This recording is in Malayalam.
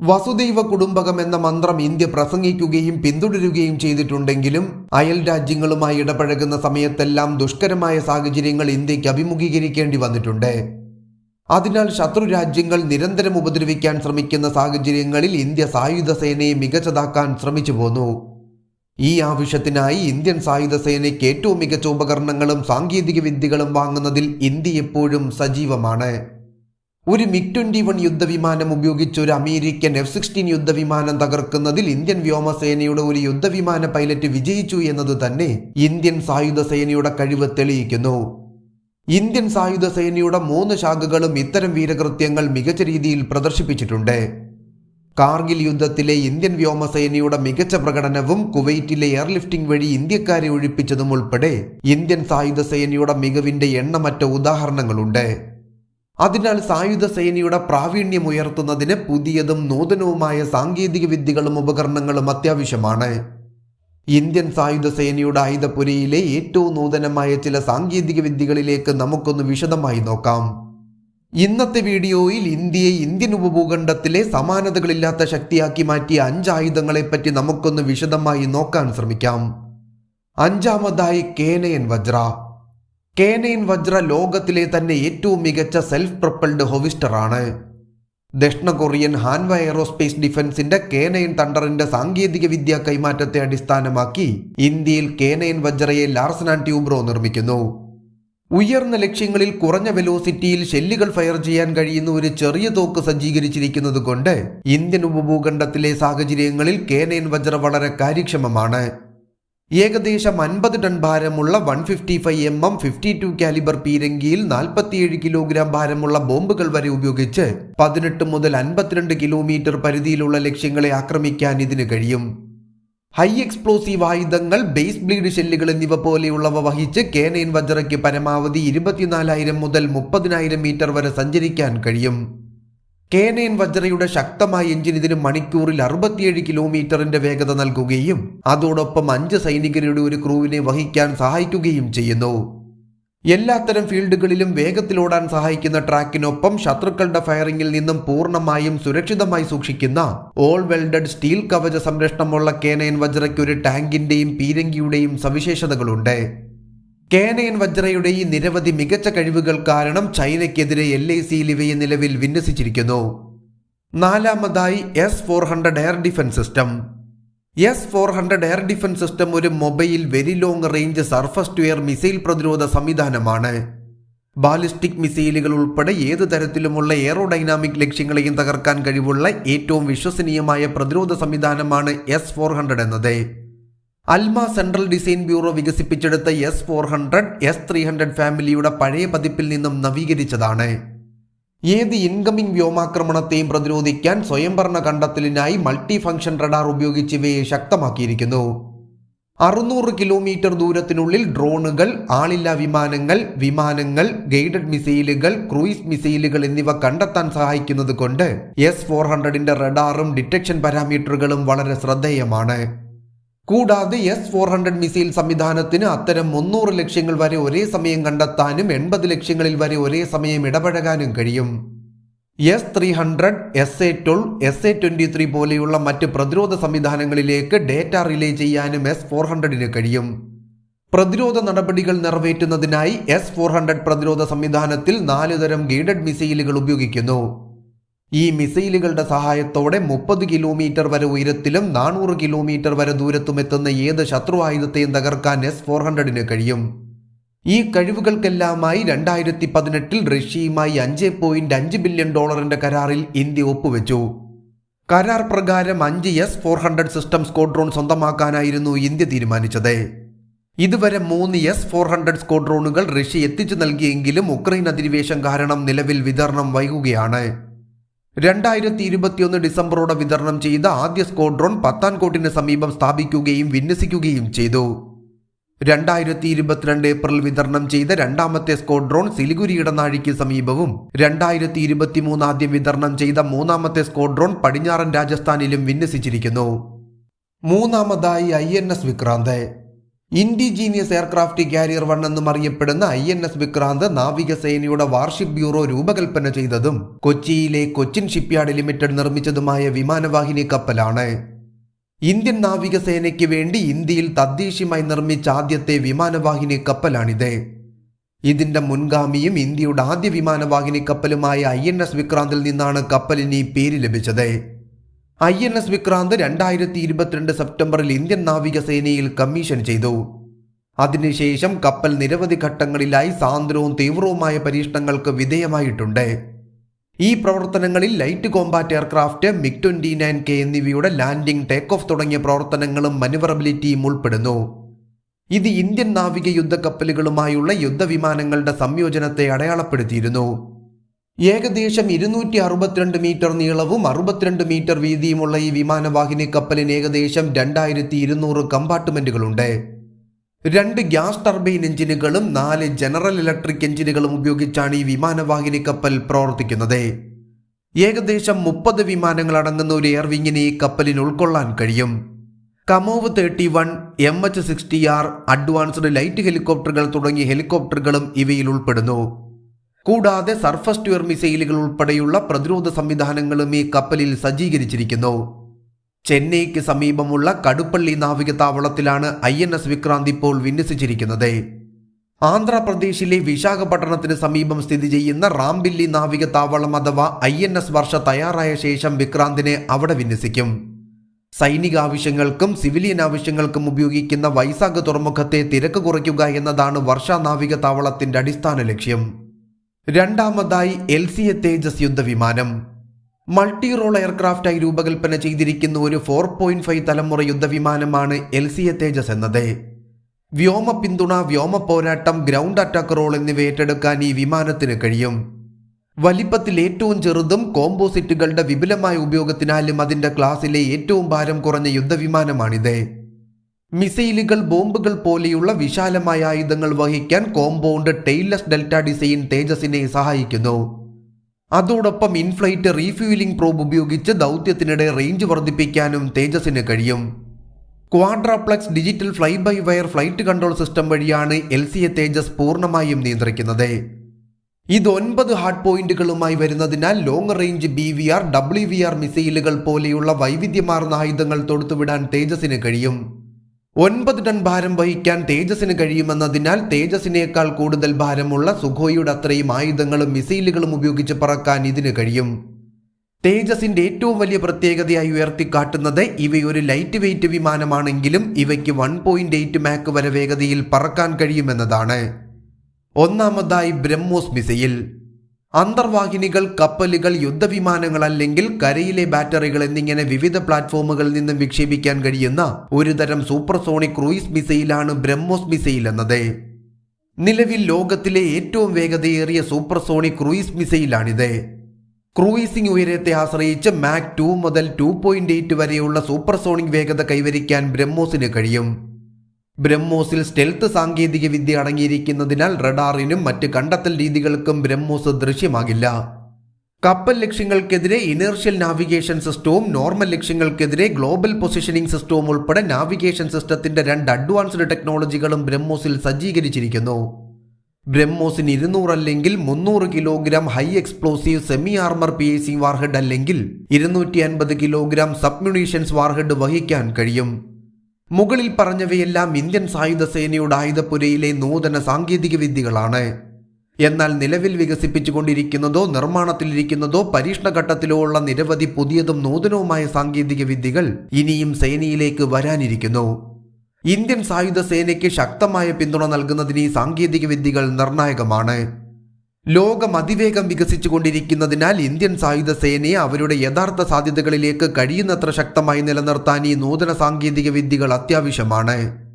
വസുദൈവ കുടുംബകം എന്ന മന്ത്രം ഇന്ത്യ പ്രസംഗിക്കുകയും പിന്തുടരുകയും ചെയ്തിട്ടുണ്ടെങ്കിലും അയൽ രാജ്യങ്ങളുമായി ഇടപഴകുന്ന സമയത്തെല്ലാം ദുഷ്കരമായ സാഹചര്യങ്ങൾ ഇന്ത്യയ്ക്ക് അഭിമുഖീകരിക്കേണ്ടി വന്നിട്ടുണ്ട്. അതിനാൽ ശത്രു രാജ്യങ്ങൾ നിരന്തരം ഉപദ്രവിക്കാൻ ശ്രമിക്കുന്ന സാഹചര്യങ്ങളിൽ ഇന്ത്യ സായുധ സേനയെ മികച്ചതാക്കാൻ ശ്രമിച്ചു പോന്നു. ഈ ആവശ്യത്തിനായി ഇന്ത്യൻ സായുധ സേനയ്ക്ക് ഏറ്റവും മികച്ച ഉപകരണങ്ങളും സാങ്കേതിക വിദ്യകളും വാങ്ങുന്നതിൽ ഇന്ത്യ എപ്പോഴും സജീവമാണ്. ഒരു മിഗ് ട്വന്റി വൺ യുദ്ധവിമാനം ഉപയോഗിച്ച് ഒരു അമേരിക്കൻ എഫ് സിക്സ്റ്റീൻ യുദ്ധവിമാനം തകർക്കുന്നതിൽ ഇന്ത്യൻ വ്യോമസേനയുടെ ഒരു യുദ്ധവിമാന പൈലറ്റ് വിജയിച്ചു എന്നത് തന്നെ ഇന്ത്യൻ സായുധ സേനയുടെ കഴിവ് തെളിയിക്കുന്നു. ഇന്ത്യൻ സായുധ സേനയുടെ മൂന്ന് ശാഖകളും ഇത്തരം വീരകൃത്യങ്ങൾ മികച്ച രീതിയിൽ പ്രദർശിപ്പിച്ചിട്ടുണ്ട്. കാർഗിൽ യുദ്ധത്തിലെ ഇന്ത്യൻ വ്യോമസേനയുടെ മികച്ച പ്രകടനവും കുവൈറ്റിലെ എയർലിഫ്റ്റിംഗ് വഴി ഇന്ത്യക്കാരെ ഒഴിപ്പിച്ചതും ഉൾപ്പെടെ ഇന്ത്യൻ സായുധ സേനയുടെ മികവിന്റെ എണ്ണമറ്റ ഉദാഹരണങ്ങളുണ്ട്. അതിനാൽ സായുധ സേനയുടെ പ്രാവീണ്യം ഉയർത്തുന്നതിന് പുതിയതും നൂതനവുമായ സാങ്കേതിക വിദ്യകളും ഉപകരണങ്ങളും അത്യാവശ്യമാണ്. ഇന്ത്യൻ സായുധ സേനയുടെ ആയുധപുരയിലെ ഏറ്റവും നൂതനമായ ചില സാങ്കേതിക വിദ്യകളിലേക്ക് നമുക്കൊന്ന് വിശദമായി നോക്കാം. ഇന്നത്തെ വീഡിയോയിൽ ഇന്ത്യയെ ഇന്ത്യൻ ഉപഭൂഖണ്ഡത്തിലെ സമാനതകളില്ലാത്ത ശക്തിയാക്കി മാറ്റിയ അഞ്ച് ആയുധങ്ങളെപ്പറ്റി നമുക്കൊന്ന് വിശദമായി നോക്കാൻ ശ്രമിക്കാം. അഞ്ചാമതായി കേനയൻ വജ്ര. കേനയൻ വജ്ര ലോകത്തിലെ തന്നെ ഏറ്റവും മികച്ച സെൽഫ് പ്രൊപ്പൽഡ് ഹൊവിസ്റ്ററാണ് ദക്ഷിണ കൊറിയൻ ഹാൻവ എയറോസ്പേസ് ഡിഫൻസിന്റെ കേനൈൻ തണ്ടറിന്റെ സാങ്കേതിക വിദ്യ കൈമാറ്റത്തെ അടിസ്ഥാനമാക്കി ഇന്ത്യയിൽ കേനൈൻ വജ്രയെ ലാർസൻ ആൻഡ് ട്യൂബ്രോ നിർമ്മിക്കുന്നു. ഉയർന്ന ലക്ഷ്യങ്ങളിൽ കുറഞ്ഞ വെലോസിറ്റിയിൽ ഷെല്ലുകൾ ഫയർ ചെയ്യാൻ കഴിയുന്ന ഒരു ചെറിയ തോക്ക് സജ്ജീകരിച്ചിരിക്കുന്നത് കൊണ്ട് ഇന്ത്യൻ ഉപഭൂഖണ്ഡത്തിലെ സാഹചര്യങ്ങളിൽ കേനയൻ വജ്ര വളരെ കാര്യക്ഷമമാണ്. ഏകദേശം അൻപത് ടൺ ഭാരമുള്ള one fifty five M M fifty two calibre പീരങ്കിയിൽ നാൽപ്പത്തിയേഴ് കിലോഗ്രാം ഭാരമുള്ള ബോംബുകൾ വരെ ഉപയോഗിച്ച് പതിനെട്ട് മുതൽ അൻപത്തിരണ്ട് കിലോമീറ്റർ പരിധിയിലുള്ള ലക്ഷ്യങ്ങളെ ആക്രമിക്കാൻ ഇതിന് കഴിയും. ഹൈ എക്സ്പ്ലോസീവ് ആയുധങ്ങൾ ബേസ് ബ്ലീഡ് ഷെല്ലുകൾ എന്നിവ പോലെയുള്ളവ വഹിച്ച് കേനയൻ വജ്രയ്ക്ക് പരമാവധി ഇരുപത്തിനാലായിരം മുതൽ മുപ്പതിനായിരം മീറ്റർ വരെ സഞ്ചരിക്കാൻ കഴിയും. കേനയൻ വജ്രയുടെ ശക്തമായ എഞ്ചിൻ ഇതിന് മണിക്കൂറിൽ അറുപത്തിയേഴ് കിലോമീറ്ററിന്റെ വേഗത നൽകുകയും അതോടൊപ്പം അഞ്ച് സൈനികരുടെ ഒരു ക്രൂവിനെ വഹിക്കാൻ സഹായിക്കുകയും ചെയ്യുന്നു. എല്ലാത്തരം ഫീൽഡുകളിലും വേഗത്തിലോടാൻ സഹായിക്കുന്ന ട്രാക്കിനൊപ്പം ശത്രുക്കളുടെ ഫയറിംഗിൽ നിന്നും പൂർണമായും സുരക്ഷിതമായി സൂക്ഷിക്കുന്ന ഓൾ വെൽഡഡ് സ്റ്റീൽ കവച സംരക്ഷണമുള്ള കേനയൻ വജ്രയ്ക്ക് ഒരു ടാങ്കിന്റെയും പീരങ്കിയുടെയും സവിശേഷതകളുണ്ട്. കേനയൻ വജ്രയുടെ ഈ നിരവധി മികച്ച കഴിവുകൾ കാരണം ചൈനയ്ക്കെതിരെ എൽ ഐ സിയിൽ ഇവയെ നിലവിൽ വിന്യസിച്ചിരിക്കുന്നു. നാലാമതായി S four hundred air defence system S four hundred air defence system ഒരു mobile very long range surface to air missile പ്രതിരോധ സംവിധാനമാണ്. ബാലിസ്റ്റിക് മിസൈലുകൾ ഉൾപ്പെടെ ഏത് തരത്തിലുമുള്ള എയറോഡൈനാമിക് ലക്ഷ്യങ്ങളെയും തകർക്കാൻ കഴിവുള്ള ഏറ്റവും വിശ്വസനീയമായ പ്രതിരോധ സംവിധാനമാണ് എസ് ഫോർ ഹൺഡ്രഡ് എന്നത്. അൽമ സെൻട്രൽ ഡിസൈൻ ബ്യൂറോ വികസിപ്പിച്ചെടുത്ത S four hundred S three hundred ഫാമിലിയുടെ പഴയ പതിപ്പിൽ നിന്നും നവീകരിച്ചതാണ്. ഏത് ഇൻകമിംഗ് വ്യോമാക്രമണത്തെയും പ്രതിരോധിക്കാൻ സ്വയംഭരണ കണ്ടെത്തലിനായി മൾട്ടി ഫംഗ്ഷൻ റഡാർ ഉപയോഗിച്ച് ഇവയെ ശക്തമാക്കിയിരിക്കുന്നു. അറുന്നൂറ് കിലോമീറ്റർ ദൂരത്തിനുള്ളിൽ ഡ്രോണുകൾ ആളില്ലാ വിമാനങ്ങൾ വിമാനങ്ങൾ ഗൈഡഡ് മിസൈലുകൾ ക്രൂയിസ് മിസൈലുകൾ എന്നിവ കണ്ടെത്താൻ സഹായിക്കുന്നത് കൊണ്ട് എസ് ഫോർ ഹൺഡ്രഡിന്റെ റഡാറും ഡിറ്റക്ഷൻ പാരാമീറ്ററുകളും വളരെ ശ്രദ്ധേയമാണ്. കൂടാതെ എസ് ഫോർ ഹൺഡ്രഡ് മിസൈൽ സംവിധാനത്തിന് അത്തരം മുന്നൂറ് ലക്ഷ്യങ്ങൾ വരെ ഒരേ സമയം കണ്ടെത്താനും എൺപത് ലക്ഷ്യങ്ങളിൽ വരെ ഒരേ സമയം ഇടപഴകാനും കഴിയും. S three hundred S A twelve S A twenty three പോലെയുള്ള മറ്റ് പ്രതിരോധ സംവിധാനങ്ങളിലേക്ക് ഡേറ്റ റിലേ ചെയ്യാനും എസ് ഫോർ ഹൺഡ്രഡിന് കഴിയും. പ്രതിരോധ നടപടികൾ നിറവേറ്റുന്നതിനായി എസ് ഫോർ ഹൺഡ്രഡ് പ്രതിരോധ സംവിധാനത്തിൽ നാല് തരം ഗൈഡഡ് മിസൈലുകൾ ഉപയോഗിക്കുന്നു. ഈ മിസൈലുകളുടെ സഹായത്തോടെ മുപ്പത് കിലോമീറ്റർ വരെ ഉയരത്തിലും നാനൂറ് കിലോമീറ്റർ വരെ ദൂരത്തും എത്തുന്ന ഏത് ശത്രു ആയുധത്തെയും തകർക്കാൻ എസ് ഫോർ ഹൺഡ്രഡിന് കഴിയും. ഈ കഴിവുകൾക്കെല്ലാമായി രണ്ടായിരത്തി പതിനെട്ടിൽ റഷ്യയുമായി അഞ്ച് പോയിന്റ് അഞ്ച് ബില്യൺ ഡോളറിന്റെ കരാറിൽ ഇന്ത്യ ഒപ്പുവെച്ചു. കരാർ പ്രകാരം അഞ്ച് S four hundred system squadron സ്വന്തമാക്കാനായിരുന്നു India തീരുമാനിച്ചത്. ഇതുവരെ മൂന്ന് എസ് ഫോർ ഹൺഡ്രഡ് സ്കോഡ്രോണുകൾ റഷ്യ എത്തിച്ചു നൽകിയെങ്കിലും ഉക്രൈൻ അധിനിവേശം കാരണം നിലവിൽ വിതരണം വൈകുകയാണ്. രണ്ടായിരത്തി ഇരുപത്തിയൊന്ന് ഡിസംബറോടെ വിതരണം ചെയ്ത ആദ്യ സ്ക്വാഡ്രോൺ പത്താൻകോട്ടിന് സമീപം സ്ഥാപിക്കുകയും വിന്യസിക്കുകയും ചെയ്തു. രണ്ടായിരത്തി ഇരുപത്തിരണ്ട് ഏപ്രിൽ വിതരണം ചെയ്ത രണ്ടാമത്തെ സ്ക്വാഡ്രോൺ സിലിഗുരി ഇടനാഴിക്ക് സമീപവും രണ്ടായിരത്തി ഇരുപത്തിമൂന്ന് ആദ്യം വിതരണം ചെയ്ത മൂന്നാമത്തെ സ്ക്വാഡ്രോൺ പടിഞ്ഞാറൻ രാജസ്ഥാനിലും വിന്യസിച്ചിരിക്കുന്നു. മൂന്നാമതായി I N S Vikrant. Indigenous aircraft carrier one എന്നും അറിയപ്പെടുന്ന ഐ എൻ എസ് വിക്രാന്ത് നാവികസേനയുടെ വാർഷിപ്പ് ബ്യൂറോ രൂപകൽപ്പന ചെയ്തതും കൊച്ചിയിലെ കൊച്ചിൻ ഷിപ്പ്യാർഡ് ലിമിറ്റഡ് നിർമ്മിച്ചതുമായ വിമാനവാഹിനി കപ്പലാണ്. ഇന്ത്യൻ നാവികസേനയ്ക്ക് വേണ്ടി ഇന്ത്യയിൽ തദ്ദേശീയമായി നിർമ്മിച്ച ആദ്യത്തെ വിമാനവാഹിനി കപ്പലാണിത്. ഇതിന്റെ മുൻഗാമിയും ഇന്ത്യയുടെ ആദ്യ വിമാനവാഹിനി കപ്പലുമായ ഐ എൻ എസ് വിക്രാന്തിൽ നിന്നാണ് കപ്പലിന് ഈ പേര് ലഭിച്ചത്. ഐ എൻ എസ് വിക്രാന്ത് രണ്ടായിരത്തി ഇരുപത്തിരണ്ട് സെപ്റ്റംബറിൽ ഇന്ത്യൻ നാവികസേനയിൽ കമ്മീഷൻ ചെയ്തു. അതിനുശേഷം കപ്പൽ നിരവധി ഘട്ടങ്ങളിലായി സാന്ദ്രവും തീവ്രവുമായ പരീക്ഷണങ്ങൾക്ക് വിധേയമായിട്ടുണ്ട്. ഈ പ്രവർത്തനങ്ങളിൽ light combat aircraft MiG twenty nine K എന്നിവയുടെ ലാൻഡിംഗ് ടേക്ക് ഓഫ് തുടങ്ങിയ പ്രവർത്തനങ്ങളും മനുവറബിലിറ്റിയും ഉൾപ്പെടുന്നു. ഇത് ഇന്ത്യൻ നാവിക യുദ്ധക്കപ്പലുകളുമായുള്ള യുദ്ധവിമാനങ്ങളുടെ സംയോജനത്തെ അടയാളപ്പെടുത്തിയിരുന്നു. ഏകദേശം ഇരുന്നൂറ്റി അറുപത്തിരണ്ട് മീറ്റർ നീളവും അറുപത്തിരണ്ട് മീറ്റർ വീതിയുമുള്ള ഈ വിമാനവാഹിനി കപ്പലിന് ഏകദേശം രണ്ടായിരത്തി ഇരുന്നൂറ് കമ്പാർട്ട്മെന്റുകളുണ്ട്. രണ്ട് ഗ്യാസ് ടർബൈൻ എഞ്ചിനുകളും നാല് ജനറൽ ഇലക്ട്രിക് എഞ്ചിനുകളും ഉപയോഗിച്ചാണ് ഈ വിമാനവാഹിനി കപ്പൽ പ്രവർത്തിക്കുന്നത്. ഏകദേശം മുപ്പത് വിമാനങ്ങൾ അടങ്ങുന്ന ഒരു എയർവിങ്ങിനെ ഈ കപ്പലിന് ഉൾക്കൊള്ളാൻ കഴിയും. Kamov thirty one M H sixty R advanced light ഹെലികോപ്റ്ററുകൾ തുടങ്ങിയ ഹെലികോപ്റ്ററുകളും ഇവയിൽ ഉൾപ്പെടുന്നു. കൂടാതെ സർഫസ് ടു എയർ മിസൈലുകൾ ഉൾപ്പെടെയുള്ള പ്രതിരോധ സംവിധാനങ്ങളും ഈ കപ്പലിൽ സജ്ജീകരിച്ചിരിക്കുന്നു. ചെന്നൈക്ക് സമീപമുള്ള കടുപ്പള്ളി നാവികത്താവളത്തിലാണ് ഐ എൻ എസ് വിക്രാന്ത് ഇപ്പോൾ വിന്യസിച്ചിരിക്കുന്നത്. ആന്ധ്രാപ്രദേശിലെ വിശാഖപട്ടണത്തിന് സമീപം സ്ഥിതി ചെയ്യുന്ന റാംബില്ലി നാവികത്താവളം അഥവാ ഐ എൻ എസ് വർഷ തയ്യാറായ ശേഷം വിക്രാന്തിനെ അവിടെ വിന്യസിക്കും. സൈനിക ആവശ്യങ്ങൾക്കും സിവിലിയൻ ആവശ്യങ്ങൾക്കും ഉപയോഗിക്കുന്ന വൈശാഖ തുറമുഖത്തെ തിരക്ക് കുറയ്ക്കുക എന്നതാണ് വർഷ നാവികത്താവളത്തിന്റെ അടിസ്ഥാന ലക്ഷ്യം. രണ്ടാമതായി എൽ സി എ തേജസ് യുദ്ധവിമാനം. മൾട്ടി റോൾ എയർക്രാഫ്റ്റായി രൂപകൽപ്പന ചെയ്തിരിക്കുന്ന ഒരു ഫോർ പോയിന്റ് ഫൈവ് തലമുറ യുദ്ധവിമാനമാണ് എൽ സി എ തേജസ് എന്നത്. വ്യോമ പിന്തുണ വ്യോമ പോരാട്ടം ഗ്രൗണ്ട് അറ്റാക്ക് റോൾ എന്നിവ ഏറ്റെടുക്കാൻ ഈ വിമാനത്തിന് കഴിയും. വലിപ്പത്തിൽ ഏറ്റവും ചെറുതും കോമ്പോസിറ്റുകളുടെ വിപുലമായ ഉപയോഗത്തിനാലും അതിന്റെ ക്ലാസ്സിലെ ഏറ്റവും ഭാരം കുറഞ്ഞ യുദ്ധവിമാനമാണിത്. മിസൈലുകൾ ബോംബുകൾ പോലെയുള്ള വിശാലമായ ആയുധങ്ങൾ വഹിക്കാൻ കോമ്പൗണ്ട് ടെയിൽലെസ് ഡെൽറ്റ ഡിസൈൻ തേജസിനെ സഹായിക്കുന്നു. അതോടൊപ്പം ഇൻഫ്ലൈറ്റ് റീഫ്യൂലിംഗ് പ്രോബ് ഉപയോഗിച്ച് ദൗത്യത്തിനിടെ റേഞ്ച് വർദ്ധിപ്പിക്കാനും തേജസിന് കഴിയും. Quadruplex digital fly by wire flight control system വഴിയാണ് എൽ സി എ തേജസ് പൂർണമായും നിയന്ത്രിക്കുന്നത്. ഇത് ഒൻപത് ഹാർഡ് പോയിന്റുകളുമായി വരുന്നതിനാൽ long range B V R W V R മിസൈലുകൾ പോലെയുള്ള വൈവിധ്യമാർന്ന ആയുധങ്ങൾ തൊടുത്തുവിടാൻ തേജസിന് കഴിയും. ഒൻപത് ടൺ ഭാരം വഹിക്കാൻ തേജസിന് കഴിയുമെന്നതിനാൽ തേജസിനേക്കാൾ കൂടുതൽ ഭാരമുള്ള സുഖോയുടെ അത്രയും ആയുധങ്ങളും മിസൈലുകളും ഉപയോഗിച്ച് പറക്കാൻ ഇതിന് കഴിയും. തേജസിന്റെ ഏറ്റവും വലിയ പ്രത്യേകതയായി ഉയർത്തിക്കാട്ടുന്നത് ഇവയൊരു ലൈറ്റ് വെയിറ്റ് വിമാനമാണെങ്കിലും ഇവയ്ക്ക് വൺ പോയിന്റ് എയ്റ്റ് മാക്ക് വരെ വേഗതയിൽ പറക്കാൻ കഴിയുമെന്നതാണ്. ഒന്നാമതായി ബ്രഹ്മോസ് മിസൈൽ. അന്തർവാഹിനികൾ കപ്പലുകൾ യുദ്ധവിമാനങ്ങൾ അല്ലെങ്കിൽ കരയിലെ ബാറ്ററികൾ എന്നിങ്ങനെ വിവിധ പ്ലാറ്റ്ഫോമുകളിൽ നിന്നും വിക്ഷേപിക്കാൻ കഴിയുന്ന ഒരുതരം സൂപ്പർസോണിക് ക്രൂയിസ് മിസൈലാണ് ബ്രഹ്മോസ് മിസൈൽ എന്നത്. നിലവിൽ ലോകത്തിലെ ഏറ്റവും വേഗതയേറിയ സൂപ്പർസോണിക് ക്രൂയിസ് മിസൈലാണിത്. ക്രൂയിസിംഗ് ഉയരത്തെ ആശ്രയിച്ച് മാക് ടു മുതൽ ടു പോയിന്റ് എയ്റ്റ് വരെയുള്ള സൂപ്പർസോണിക് വേഗത കൈവരിക്കാൻ ബ്രഹ്മോസിന് കഴിയും. ബ്രഹ്മോസിൽ സ്റ്റെൽത്ത് സാങ്കേതിക വിദ്യ അടങ്ങിയിരിക്കുന്നതിനാൽ റഡാറിനും മറ്റ് കണ്ടെത്തൽ രീതികൾക്കും ബ്രഹ്മോസ് ദൃശ്യമാകില്ല. കപ്പൽ ലക്ഷ്യങ്ങൾക്കെതിരെ ഇനേർഷ്യൽ നാവിഗേഷൻ സിസ്റ്റവും നോർമൽ ലക്ഷ്യങ്ങൾക്കെതിരെ ഗ്ലോബൽ പൊസിഷനിംഗ് സിസ്റ്റവും ഉൾപ്പെടെ നാവിഗേഷൻ സിസ്റ്റത്തിന്റെ രണ്ട് അഡ്വാൻസ്ഡ് ടെക്നോളജികളും ബ്രഹ്മോസിൽ സജ്ജീകരിച്ചിരിക്കുന്നു. ബ്രഹ്മോസിന് ഇരുന്നൂറ് അല്ലെങ്കിൽ മുന്നൂറ് kilogram high explosive semi armour P A C warhead അല്ലെങ്കിൽ ഇരുന്നൂറ്റി അൻപത് കിലോഗ്രാം സബ്മ്യൂണീഷൻസ് വാർഹെഡ് വഹിക്കാൻ കഴിയും. മുകളിൽ പറഞ്ഞവയെല്ലാം ഇന്ത്യൻ സായുധ സേനയുടെ ആയുധപ്പുരയിലെ നൂതന സാങ്കേതിക വിദ്യകളാണ്. എന്നാൽ നിലവിൽ വികസിപ്പിച്ചുകൊണ്ടിരിക്കുന്നതോ നിർമ്മാണത്തിലിരിക്കുന്നതോ പരീക്ഷണഘട്ടത്തിലോ ഉള്ള നിരവധി പുതിയതും നൂതനവുമായ സാങ്കേതിക വിദ്യകൾ ഇനിയും സേനയിലേക്ക് വരാനിരിക്കുന്നു. ഇന്ത്യൻ സായുധ സേനയ്ക്ക് ശക്തമായ പിന്തുണ നൽകുന്നതിന് ഈ സാങ്കേതിക വിദ്യകൾ നിർണായകമാണ്. ലോകം അതിവേഗം വികസിച്ചുകൊണ്ടിരിക്കുന്നതിനാൽ ഇന്ത്യൻ സായുധ സേനയെ അവരുടെ യഥാർത്ഥ സാധ്യതകളിലേക്ക് കഴിയുന്നത്ര ശക്തമായി നിലനിർത്താൻ ഈ നൂതന സാങ്കേതിക വിദ്യകൾ അത്യാവശ്യമാണ്.